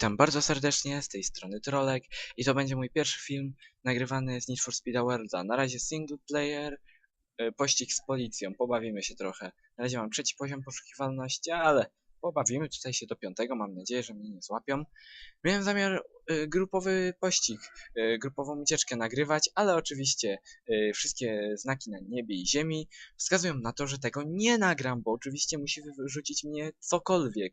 Witam bardzo serdecznie, z tej strony Trolek i to będzie mój pierwszy film nagrywany z Need for Speed Worlda. Na razie single player, y, pościg z policją, pobawimy się trochę. Na razie mam trzeci poziom poszukiwalności, ale pobawimy tutaj się do piątego, mam nadzieję, że mnie nie złapią. Miałem zamiar y, grupowy pościg, y, grupową ucieczkę nagrywać, ale oczywiście wszystkie znaki na niebie i ziemi wskazują na to, że tego nie nagram, bo oczywiście musi wyrzucić mnie cokolwiek.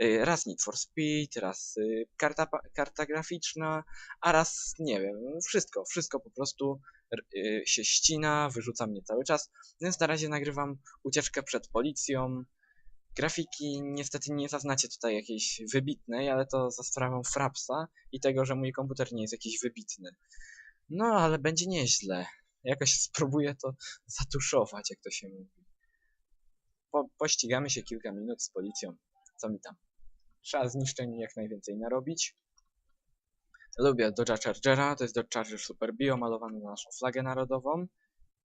Y, raz Need for Speed, raz y, karta, karta graficzna, a raz nie wiem, wszystko, wszystko po prostu y, się ścina, wyrzuca mnie cały czas, więc na razie nagrywam ucieczkę przed policją. Grafiki niestety nie zaznacie tutaj jakiejś wybitnej, ale to za sprawą Frapsa i tego, że mój komputer nie jest jakiś wybitny. No, ale będzie nieźle. Jakoś spróbuję to zatuszować, jak to się mówi. Po, pościgamy się kilka minut z policją. Co mi tam? Trzeba zniszczeń jak najwięcej narobić. Lubię Dodge'a Chargera, to jest Dodge Charger Super Bio, malowany na naszą flagę narodową.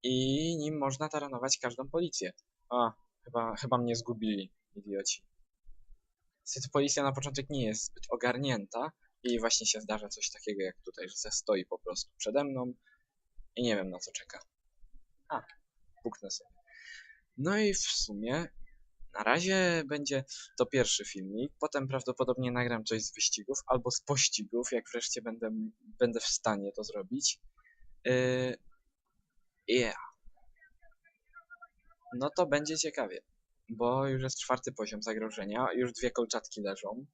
I nim można taranować każdą policję. A, chyba, chyba mnie zgubili, idioci. Niestety policja na początek nie jest zbyt ogarnięta i właśnie się zdarza coś takiego jak tutaj, że stoi po prostu przede mną i nie wiem na co czeka. A, puknę sobie. No i w sumie na razie będzie to pierwszy filmik, potem prawdopodobnie nagram coś z wyścigów albo z pościgów, jak wreszcie będę, będę w stanie to zrobić. Yy, yeah. No to będzie ciekawie, bo już jest czwarty poziom zagrożenia, już dwie kolczatki leżą,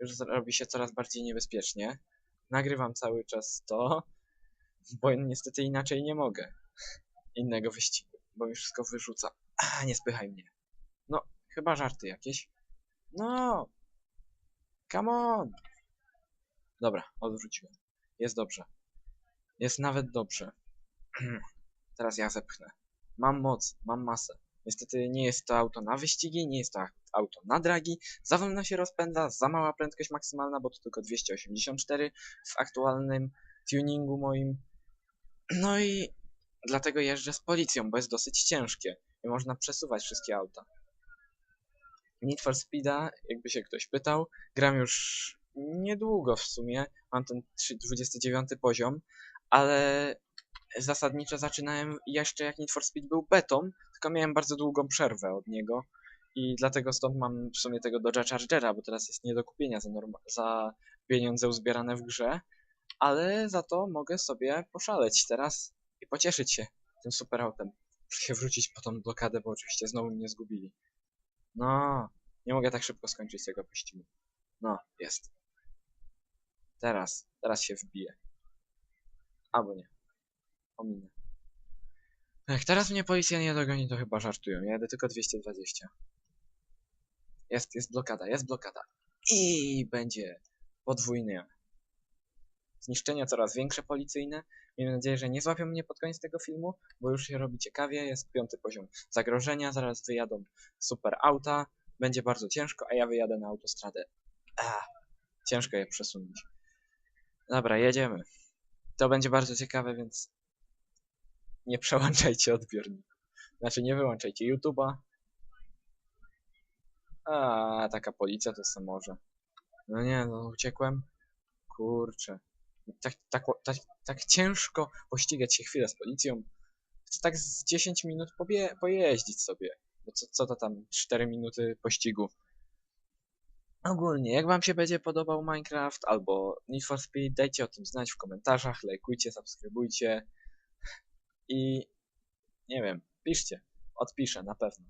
już robi się coraz bardziej niebezpiecznie. Nagrywam cały czas to, bo niestety inaczej nie mogę innego wyścigu, bo mi wszystko wyrzuca. A, nie spychaj mnie. Chyba żarty jakieś. No, come on. Dobra, odwróciłem. Jest dobrze. Jest nawet dobrze. Teraz ja zepchnę. Mam moc, mam masę. Niestety nie jest to auto na wyścigi, nie jest to auto na dragi. Za wolno się rozpędza, za mała prędkość maksymalna, bo to tylko 284 w aktualnym tuningu moim. No i dlatego jeżdżę z policją, bo jest dosyć ciężkie i można przesuwać wszystkie auta. Need for Speeda, jakby się ktoś pytał, gram już niedługo w sumie, mam ten 3 29 poziom, ale zasadniczo zaczynałem jeszcze jak Need for Speed był betą, tylko miałem bardzo długą przerwę od niego i dlatego stąd mam w sumie tego Dodge'a Chargera, bo teraz jest nie do kupienia za, za pieniądze uzbierane w grze, ale za to mogę sobie poszaleć teraz i pocieszyć się tym super autem. Muszę się wrócić po tą blokadę, bo oczywiście znowu mnie zgubili. No, nie mogę tak szybko skończyć tego pościgu. No, jest. Teraz, teraz się wbiję. Albo nie. Ominę. Jak teraz mnie policja nie dogoni, to chyba żartują. Ja jadę tylko 220. Jest, jest blokada, jest blokada. I będzie podwójne. Zniszczenia coraz większe policyjne. Miejmy nadzieję, że nie złapią mnie pod koniec tego filmu, bo już się robi ciekawie. Jest piąty poziom zagrożenia. Zaraz wyjadą super auta. Będzie bardzo ciężko, a ja wyjadę na autostradę. Ah, ciężko je przesunąć. Dobra, jedziemy. To będzie bardzo ciekawe, więc nie przełączajcie odbiorników. Znaczy, nie wyłączajcie YouTube'a. A, taka policja to może. No nie, no uciekłem. Kurczę. Tak, tak, tak, tak ciężko pościgać się chwilę z policją. Chcę tak z 10 minut pobie pojeździć sobie. Bo co, co to tam 4 minuty pościgu. Ogólnie, jak wam się będzie podobał Minecraft albo Need for Speed, dajcie o tym znać w komentarzach, lajkujcie, subskrybujcie i nie wiem, piszcie. Odpiszę, na pewno.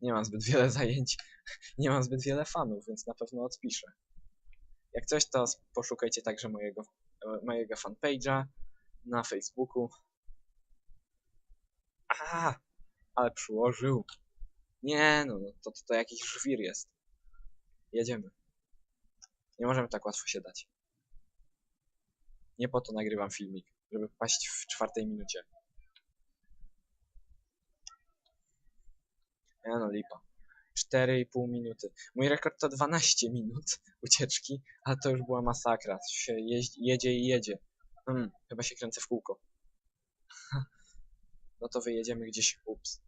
Nie mam zbyt wiele zajęć, nie mam zbyt wiele fanów, więc na pewno odpiszę. Jak coś, to poszukajcie także mojego, mojego fanpage'a na Facebooku. A, ale przyłożył. Nie, no, no to, to, to jakiś żwir jest. Jedziemy. Nie możemy tak łatwo się dać. Nie po to nagrywam filmik, żeby paść w czwartej minucie. Ja no lipa. 4,5 minuty. Mój rekord to 12 minut ucieczki, ale to już była masakra. Się jeździ, jedzie i jedzie. Hmm, chyba się kręcę w kółko. No to wyjedziemy gdzieś. Ups.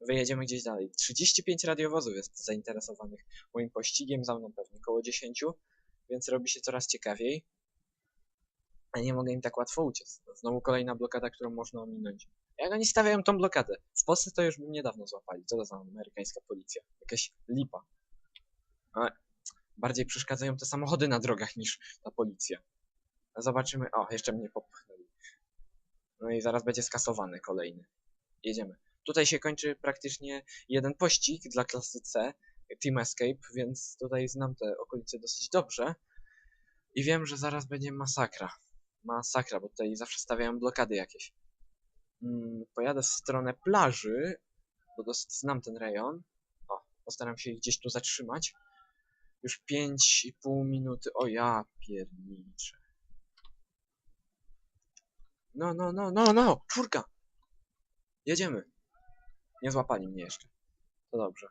Wyjedziemy gdzieś dalej. 35 radiowozów jest zainteresowanych moim pościgiem, za mną pewnie około 10, więc robi się coraz ciekawiej. A nie mogę im tak łatwo uciec. Znowu kolejna blokada, którą można ominąć. Jak oni stawiają tą blokadę? W Polsce to już by niedawno złapali. Co to za amerykańska policja? Jakaś lipa. Bardziej przeszkadzają te samochody na drogach niż ta policja. Zobaczymy. O, jeszcze mnie popchnęli. No i zaraz będzie skasowany kolejny. Jedziemy. Tutaj się kończy praktycznie jeden pościg dla klasy C, Team Escape, więc tutaj znam te okolice dosyć dobrze. I wiem, że zaraz będzie masakra. Masakra, bo tutaj zawsze stawiają blokady jakieś. Mm, pojadę w stronę plaży, bo znam ten rejon. O, postaram się gdzieś tu zatrzymać. Już 5,5 minuty. O ja pierniczę. No, no, no, no, no! Czwórka! Jedziemy. Nie złapali mnie jeszcze. To dobrze.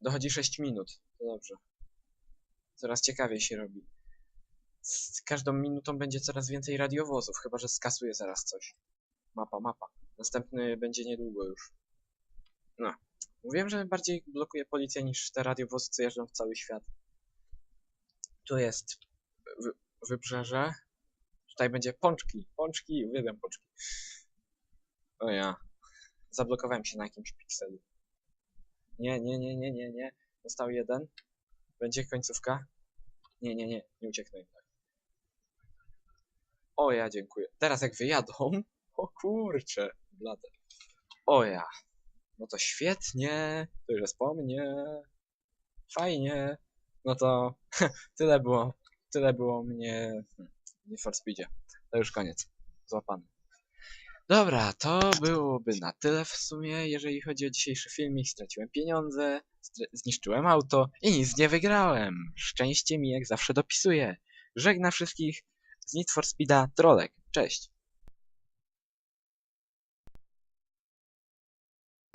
Dochodzi 6 minut. To dobrze. Coraz ciekawiej się robi. Z każdą minutą będzie coraz więcej radiowozów, chyba że skasuje zaraz coś. Mapa, mapa. Następny będzie niedługo już. No. Mówiłem, że bardziej blokuje policja niż te radiowozy, co jeżdżą w cały świat. Tu jest wy wybrzeże. Tutaj będzie pączki. Pączki, uwielbiam pączki. O ja. Zablokowałem się na jakimś pikselu. Nie, nie, nie, nie, nie, nie. Został jeden. Będzie końcówka. Nie, nie, nie. Nie ucieknę tak. O ja, dziękuję. Teraz jak wyjadą... O kurcze. Blade. O ja. No to świetnie. To już jest po mnie. Fajnie. No to tyle było. Tyle było mnie w Need for Speedzie. To już koniec. Złapany. Dobra, to byłoby na tyle w sumie, jeżeli chodzi o dzisiejszy filmik. Straciłem pieniądze, zniszczyłem auto i nic nie wygrałem. Szczęście mi jak zawsze dopisuje. Żegna wszystkich z Need for Speeda Trolek. Cześć.